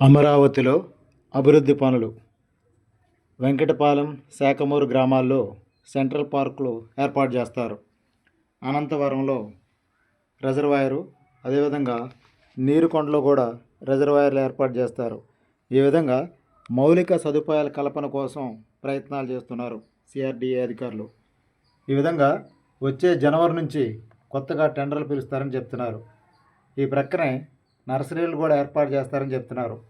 అమరావతిలో అభివృద్ధి పనులు. వెంకటపాలెం శాఖమూరు గ్రామాల్లో సెంట్రల్ పార్కులు ఏర్పాటు చేస్తారు. అనంతవరంలో రిజర్వాయరు అదేవిధంగా నీరుకొండలో కూడా రిజర్వాయర్లు ఏర్పాటు చేస్తారు. ఈ విధంగా మౌలిక సదుపాయాల కల్పన కోసం ప్రయత్నాలు చేస్తున్నారు సిఆర్డిఏ అధికారులు. ఈ విధంగా వచ్చే జనవరి నుంచి కొత్తగా టెండర్లు పిలుస్తారని చెప్తున్నారు. ఈ ప్రక్కనే నర్సరీలు కూడా ఏర్పాటు చేస్తారని చెప్తున్నారు.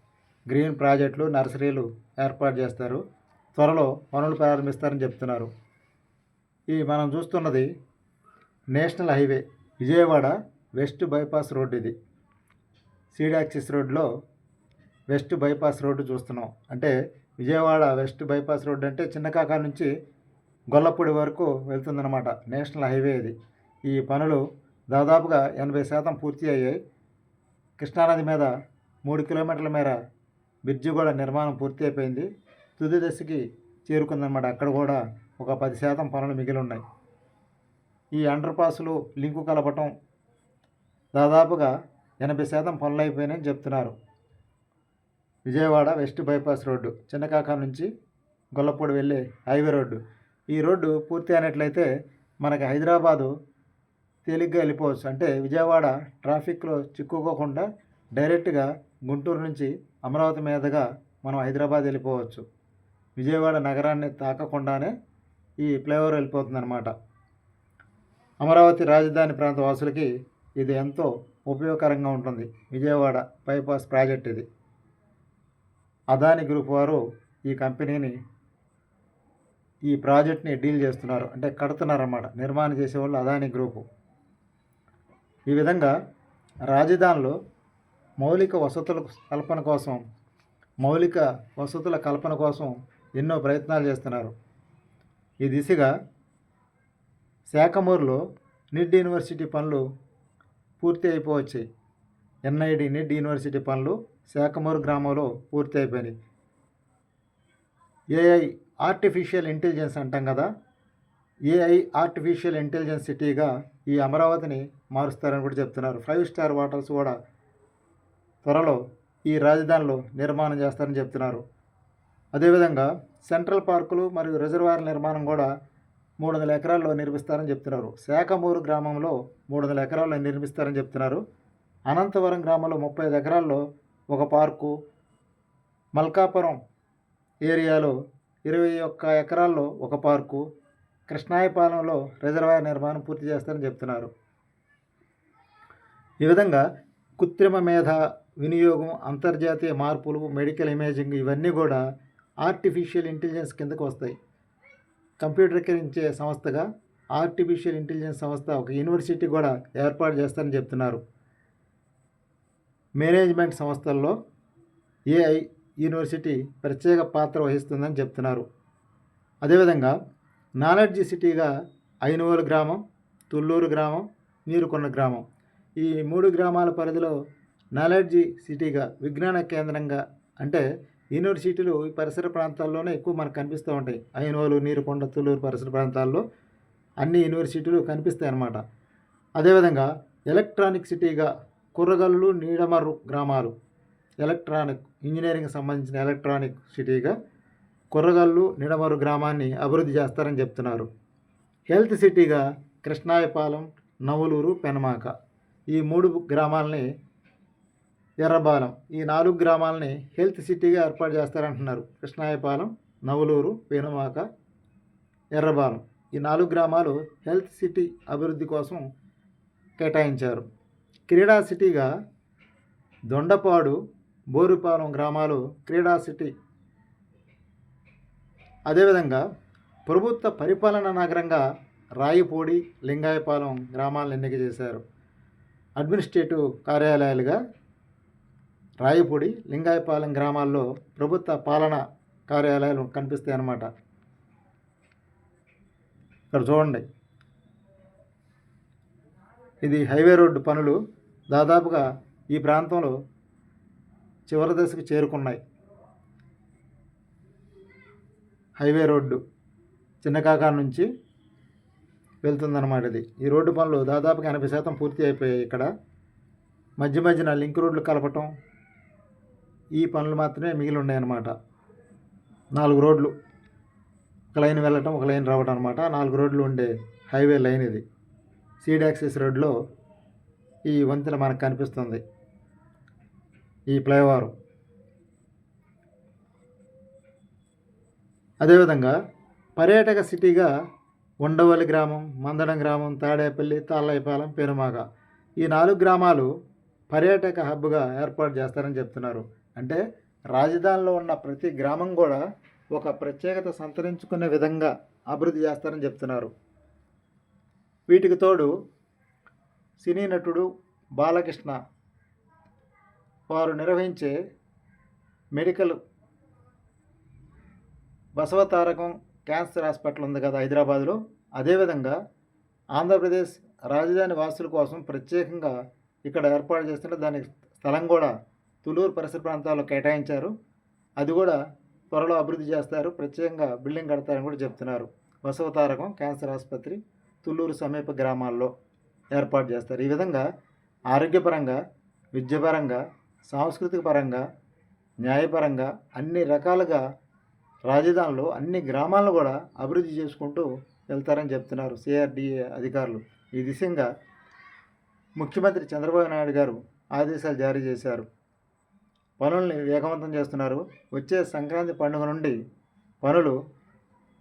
గ్రీన్ ప్రాజెక్టులు నర్సరీలు ఏర్పాటు చేస్తారు. త్వరలో పనులు ప్రారంభిస్తారని చెప్తున్నారు. ఈ మనం చూస్తున్నది national highway Vijayawada west bypass road ఇది. సీడ్ యాక్సిస్ రోడ్లో వెస్ట్ బైపాస్ రోడ్డు చూస్తున్నాం. అంటే విజయవాడ వెస్ట్ బైపాస్ రోడ్ అంటే చిన్నకాకా నుంచి గొల్లపూడి వరకు వెళ్తుందన్నమాట. నేషనల్ హైవే ఇది. ఈ పనులు దాదాపుగా ఎనభై శాతం పూర్తి అయ్యాయి. కృష్ణానది మీద మూడు కిలోమీటర్ల మేర బ్రిడ్జి కూడా నిర్మాణం పూర్తి అయిపోయింది. తుది దశకి చేరుకుందనమాట అక్కడ కూడా ఒక పది శాతం పనులు మిగిలి ఉన్నాయి. ఈ అండర్ పాస్లు లింకు కలపటం దాదాపుగా ఎనభై శాతం పనులు అయిపోయినాయని చెప్తున్నారు. విజయవాడ వెస్ట్ బైపాస్ రోడ్డు చిన్నకాక నుంచి గొల్లపూడి వెళ్ళే హైవే రోడ్డు. ఈ రోడ్డు పూర్తి అయినట్లయితే మనకి హైదరాబాదు తేలిగ్గా వెళ్ళిపోవచ్చు. అంటే విజయవాడ ట్రాఫిక్లో చిక్కుకోకుండా డైరెక్ట్గా గుంటూరు నుంచి అమరావతి మీదుగా మనం హైదరాబాద్ వెళ్ళిపోవచ్చు. విజయవాడ నగరాన్ని తాకకుండానే ఈ ఫ్లైఓవర్ వెళ్ళిపోతుందన్నమాట. అమరావతి రాజధాని ప్రాంత వాసులకి ఇది ఎంతో ఉపయోగకరంగా ఉంటుంది. విజయవాడ బైపాస్ ప్రాజెక్ట్ ఇది. అదాని గ్రూప్ వారు ఈ కంపెనీని ఈ ప్రాజెక్ట్ని డీల్ చేస్తున్నారు. అంటే కడుతున్నారన్నమాట. నిర్మాణం చేసేవాళ్ళు అదాని గ్రూపు. ఈ విధంగా రాజధానిలో మౌలిక వసతుల కల్పన కోసం మౌలిక వసతుల కల్పన కోసం ఎన్నో ప్రయత్నాలు చేస్తున్నారు. ఈ దిశగా శాఖమూరులో నిడ్ యూనివర్సిటీ పనులు పూర్తి అయిపోవచ్చాయి. ఎన్ఐడి నిడ్ యూనివర్సిటీ పనులు శాఖమూరు గ్రామంలో పూర్తి అయిపోయినాయి. ఏఐ ఆర్టిఫిషియల్ ఇంటెలిజెన్స్ అంటాం కదా? ఏఐ ఆర్టిఫిషియల్ ఇంటెలిజెన్స్ సిటీగా ఈ అమరావతిని మారుస్తారని కూడా చెప్తున్నారు. ఫైవ్ స్టార్ హోటల్స్ కూడా త్వరలో ఈ రాజధానిలో నిర్మాణం చేస్తారని చెప్తున్నారు. అదేవిధంగా సెంట్రల్ పార్కులు మరియు రిజర్వాయర్ నిర్మాణం కూడా మూడు వందల ఎకరాల్లో నిర్మిస్తారని చెప్తున్నారు. శాఖమూరు గ్రామంలో మూడు వందల ఎకరాల్లో నిర్మిస్తారని చెప్తున్నారు. అనంతవరం గ్రామంలో ముప్పై ఐదు ఎకరాల్లో ఒక పార్కు మల్కాపురం ఏరియాలో ఇరవై ఒక్క ఎకరాల్లో ఒక పార్కు కృష్ణాయపాలెంలో రిజర్వాయర్ నిర్మాణం పూర్తి చేస్తారని చెప్తున్నారు. ఈ విధంగా కృత్రిమ మేధ వినియోగం అంతర్జాతీయ మార్పులు మెడికల్ ఇమేజింగ్ ఇవన్నీ కూడా ఆర్టిఫిషియల్ ఇంటెలిజెన్స్ కిందకు వస్తాయి. కంప్యూటరీకరించే సంస్థగా ఆర్టిఫిషియల్ ఇంటెలిజెన్స్ సంస్థ ఒక యూనివర్సిటీ కూడా ఏర్పాటు చేస్తారని చెప్తున్నారు. మేనేజ్మెంట్ సంస్థల్లో ఏఐ యూనివర్సిటీ ప్రత్యేక పాత్ర వహిస్తుందని చెప్తున్నారు. అదేవిధంగా నాలెడ్జ్ సిటీగా ఐనూరు గ్రామం తుళ్ళూరు గ్రామం నీరుకొండ గ్రామం ఈ మూడు గ్రామాల పరిధిలో నాలెడ్జి సిటీగా విజ్ఞాన కేంద్రంగా అంటే యూనివర్సిటీలు ఈ పరిసర ప్రాంతాల్లోనే ఎక్కువ మనకు కనిపిస్తూ ఉంటాయి. అయినోలు నీరుకొండ తుళ్ళూరు పరిసర ప్రాంతాల్లో అన్ని యూనివర్సిటీలు కనిపిస్తాయి అన్నమాట. అదేవిధంగా ఎలక్ట్రానిక్ సిటీగా కూరగల్లు నీడమర్రు గ్రామాలు ఎలక్ట్రానిక్ ఇంజనీరింగ్ సంబంధించిన ఎలక్ట్రానిక్ సిటీగా కుర్రగల్లు నిడమరు గ్రామాన్ని అభివృద్ధి చేస్తారని చెప్తున్నారు. హెల్త్ సిటీగా కృష్ణాయపాలెం నవలూరు పెనమాక. ఈ మూడు గ్రామాలని ఎర్రబాలెం ఈ నాలుగు గ్రామాలని హెల్త్ సిటీగా ఏర్పాటు చేస్తారంటున్నారు. కృష్ణాయపాలెం నవలూరు వేణుమాక ఎర్రబాలెం. ఈ నాలుగు గ్రామాలు హెల్త్ సిటీ అభివృద్ధి కోసం కేటాయించారు. క్రీడా సిటీగా దొండపాడు బోరుపాలెం గ్రామాలు క్రీడా సిటీ. అదేవిధంగా ప్రభుత్వ పరిపాలన నగరంగా రాయిపూడి లింగాయపాలెం గ్రామాలను ఎన్నిక చేశారు. అడ్మినిస్ట్రేటివ్ కార్యాలయాలుగా రాయపూడి లింగాయపాలెం గ్రామాల్లో ప్రభుత్వ పాలన కార్యాలయాలు కనిపిస్తాయి అన్నమాట ఇక్కడ చూడండి. ఇది హైవే రోడ్డు పనులు దాదాపుగా ఈ ప్రాంతంలో చివరి దశకు చేరుకున్నాయి. హైవే రోడ్డు చిన్నకాకా నుంచి వెళ్తుందన్నమాట ఇది. ఈ రోడ్డు పనులు దాదాపుగా ఎనభై శాతం పూర్తి అయిపోయాయి ఇక్కడ. మధ్య మధ్యన లింక్ రోడ్లు కలపటం ఈ పనులు మాత్రమే మిగిలి ఉన్నాయన్నమాట. నాలుగు రోడ్లు ఒక లైన్ వెళ్ళటం ఒక లైన్ రావటం అనమాట నాలుగు రోడ్లు ఉండే హైవే లైన్ ఇది. సీడ్ యాక్సిస్ రోడ్లో ఈ వంతెన మనకు కనిపిస్తుంది. ఈ ఫ్లైఓవర్. అదేవిధంగా పర్యాటక సిటీగా ఉండవల్లి గ్రామం మందడం గ్రామం తాడేపల్లి తాళ్ళైపాలెం పెనుమాగ. ఈ నాలుగు గ్రామాలు పర్యాటక హబ్గా ఏర్పాటు చేస్తారని చెప్తున్నారు. అంటే రాజధానిలో ఉన్న ప్రతి గ్రామం కూడా ఒక ప్రత్యేకత సంతరించుకునే విధంగా అభివృద్ధి చేస్తారని చెప్తున్నారు. వీటికి తోడు సినీ నటుడు బాలకృష్ణ వారు నిర్వహించే మెడికల్ బసవతారకం క్యాన్సర్ హాస్పిటల్ ఉంది కదా హైదరాబాద్లో. అదేవిధంగా ఆంధ్రప్రదేశ్ రాజధాని వాసుల కోసం ప్రత్యేకంగా ఇక్కడ ఏర్పాటు చేస్తున్న దానికి స్థలం కూడా తులూరు పరిసర ప్రాంతాల్లో కేటాయించారు. అది కూడా త్వరలో అభివృద్ధి చేస్తారు. ప్రత్యేకంగా బిల్డింగ్ కడతారని కూడా చెప్తున్నారు. బసవతారకం క్యాన్సర్ ఆసుపత్రి తుళ్ళూరు సమీప గ్రామాల్లో ఏర్పాటు చేస్తారు. ఈ విధంగా ఆరోగ్యపరంగా విద్యపరంగా సాంస్కృతిక పరంగా న్యాయపరంగా అన్ని రకాలుగా రాజధానిలో అన్ని గ్రామాలను కూడా అభివృద్ధి చేసుకుంటూ వెళ్తారని చెప్తున్నారు సిఆర్డిఏ అధికారులు. ఈ దిశగా ముఖ్యమంత్రి చంద్రబాబు నాయుడు గారు ఆదేశాలు జారీ చేశారు. పనుల్ని వేగవంతం చేస్తున్నారు. వచ్చే సంక్రాంతి పండుగ నుండి పనులు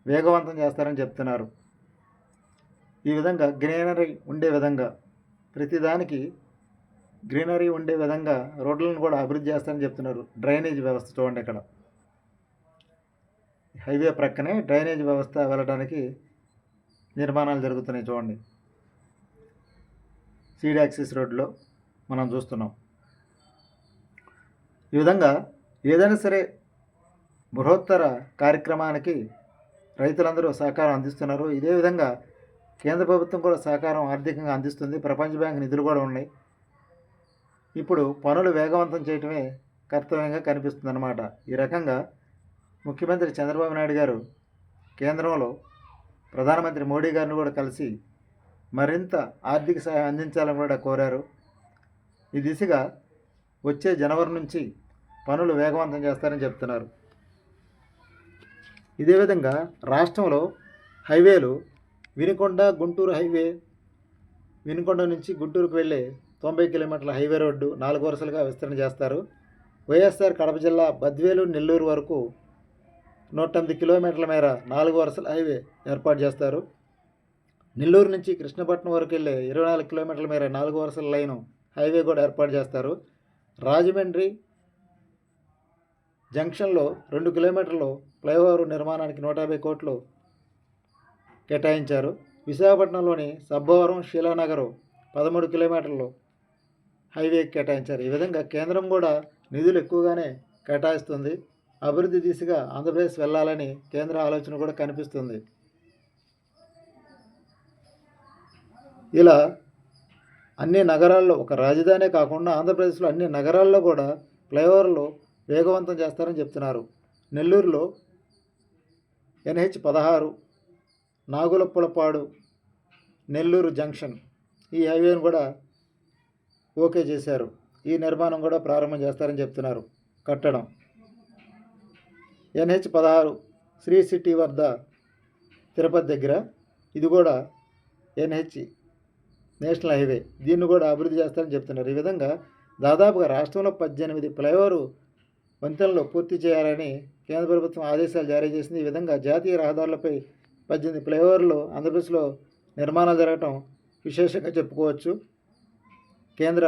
వేగవంతం చేస్తారని చెప్తున్నారు. ఈ విధంగా గ్రీనరీ ఉండే విధంగా ప్రతిదానికి గ్రీనరీ ఉండే విధంగా రోడ్లను కూడా అభివృద్ధి చేస్తారని చెప్తున్నారు. డ్రైనేజ్ వ్యవస్థ చూడండి ఇక్కడ హైవే ప్రక్కనే డ్రైనేజ్ వ్యవస్థ వెళ్ళడానికి నిర్మాణాలు జరుగుతున్నాయి చూడండి. సీడ్ యాక్సిస్ రోడ్లో మనం చూస్తున్నాం. ఈ విధంగా ఏదైనా సరే బృహత్తర కార్యక్రమానికి రైతులందరూ సహకారం అందిస్తున్నారు. ఇదే విధంగా కేంద్ర ప్రభుత్వం కూడా సహకారం ఆర్థికంగా అందిస్తుంది. ప్రపంచ బ్యాంక్ నిధులు కూడా ఉన్నాయి. ఇప్పుడు పనులు వేగవంతం చేయటమే కర్తవ్యంగా కనిపిస్తుంది అన్నమాట ఈ రకంగా ముఖ్యమంత్రి చంద్రబాబు నాయుడు గారు కేంద్రంలో ప్రధానమంత్రి మోడీ గారిని కూడా కలిసి మరింత ఆర్థిక సహాయం అందించాలని కూడా కోరారు. ఈ దిశగా వచ్చే జనవరి నుంచి పనులు వేగవంతం చేస్తారని చెప్తున్నారు. ఇదే విధంగా రాష్ట్రంలో హైవేలు వినుకొండ గుంటూరు హైవే వినుకొండ నుంచి గుంటూరుకు వెళ్ళే తొంభై కిలోమీటర్ల హైవే రోడ్డు నాలుగు వరుసలుగా విస్తరణ చేస్తారు. వైఎస్ఆర్ కడప జిల్లా బద్వేలు నెల్లూరు వరకు నూట ఎనిమిది కిలోమీటర్ల మేర నాలుగు వరుసల హైవే ఏర్పాటు చేస్తారు. నెల్లూరు నుంచి కృష్ణపట్నం వరకు వెళ్ళే ఇరవై నాలుగు కిలోమీటర్ల మేర నాలుగు వరుసల లైను హైవే కూడా ఏర్పాటు చేస్తారు. రాజమండ్రి జంక్షన్లో రెండు కిలోమీటర్లు ఫ్లైఓవర్ నిర్మాణానికి నూట యాభై కోట్లు కేటాయించారు. విశాఖపట్నంలోని సబ్బవరం శీలానగర్ పదమూడు కిలోమీటర్లు హైవే కేటాయించారు. ఈ విధంగా కేంద్రం కూడా నిధులు ఎక్కువగానే కేటాయిస్తుంది. అభివృద్ధి దిశగా ఆంధ్రప్రదేశ్ వెళ్ళాలని కేంద్ర ఆలోచన కూడా కనిపిస్తుంది. ఇలా అన్ని నగరాల్లో ఒక రాజధానే కాకుండా ఆంధ్రప్రదేశ్లో అన్ని నగరాల్లో కూడా ఫ్లైఓవర్లు వేగవంతం చేస్తారని చెప్తున్నారు. నెల్లూరులో ఎన్హెచ్ పదహారు నాగులపులపాడు నెల్లూరు జంక్షన్ ఈ హైవేను కూడా ఓకే చేశారు. ఈ నిర్మాణం కూడా ప్రారంభం చేస్తారని చెప్తున్నారు. కట్టడం ఎన్హెచ్ పదహారు శ్రీ సిటీ వద్ద తిరుపతి దగ్గర ఇది కూడా ఎన్హెచ్ నేషనల్ హైవే. దీన్ని కూడా అభివృద్ధి చేస్తారని చెప్తున్నారు. ఈ విధంగా దాదాపుగా రాష్ట్రంలో పద్దెనిమిది ఫ్లైఓవర్ వంతెనలు పూర్తి చేయాలని కేంద్ర ప్రభుత్వం ఆదేశాలు జారీ చేసింది. ఈ విధంగా జాతీయ రహదారులపై పద్దెనిమిది ఫ్లైఓవర్లు ఆంధ్రప్రదేశ్లో నిర్మాణాలు జరగటం విశేషంగా చెప్పుకోవచ్చు. కేంద్ర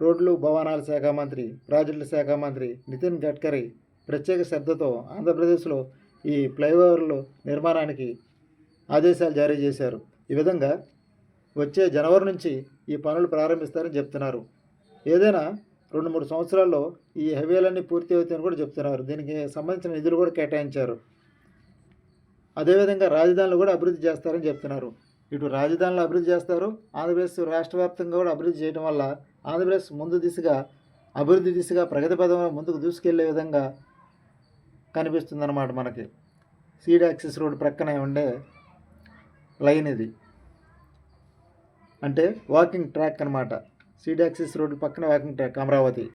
రోడ్లు భవనాల శాఖ మంత్రి ప్రాజెక్టుల శాఖ మంత్రి నితిన్ గడ్కరీ ప్రత్యేక శ్రద్ధతో ఆంధ్రప్రదేశ్లో ఈ ఫ్లైఓవర్లు నిర్మాణానికి ఆదేశాలు జారీ చేశారు. ఈ విధంగా వచ్చే జనవరి నుంచి ఈ పనులు ప్రారంభిస్తారని చెప్తున్నారు. ఏదైనా రెండు మూడు సంవత్సరాల్లో ఈ హైవేలన్నీ పూర్తి అవుతాయని కూడా చెప్తున్నారు. దీనికి సంబంధించిన నిధులు కూడా కేటాయించారు. అదేవిధంగా రాజధానులు కూడా అభివృద్ధి చేస్తారని చెప్తున్నారు. ఇటు రాజధానులు అభివృద్ధి చేస్తారు. ఆంధ్రప్రదేశ్ రాష్ట్ర వ్యాప్తంగా కూడా అభివృద్ధి చేయడం వల్ల ఆంధ్రప్రదేశ్ ముందు దిశగా అభివృద్ధి దిశగా ప్రగతి పదంలో ముందుకు దూసుకెళ్ళే విధంగా కనిపిస్తుంది అనమాట మనకి. సీడ్ యాక్సిస్ రోడ్ ప్రక్కనే ఉండే లైన్ ఇది. అంటే వాకింగ్ ట్రాక్ అనమాట సీడ్ యాక్సిస్ రోడ్డు పక్కన వాకింగ్ ట్రాక్ అమరావతి.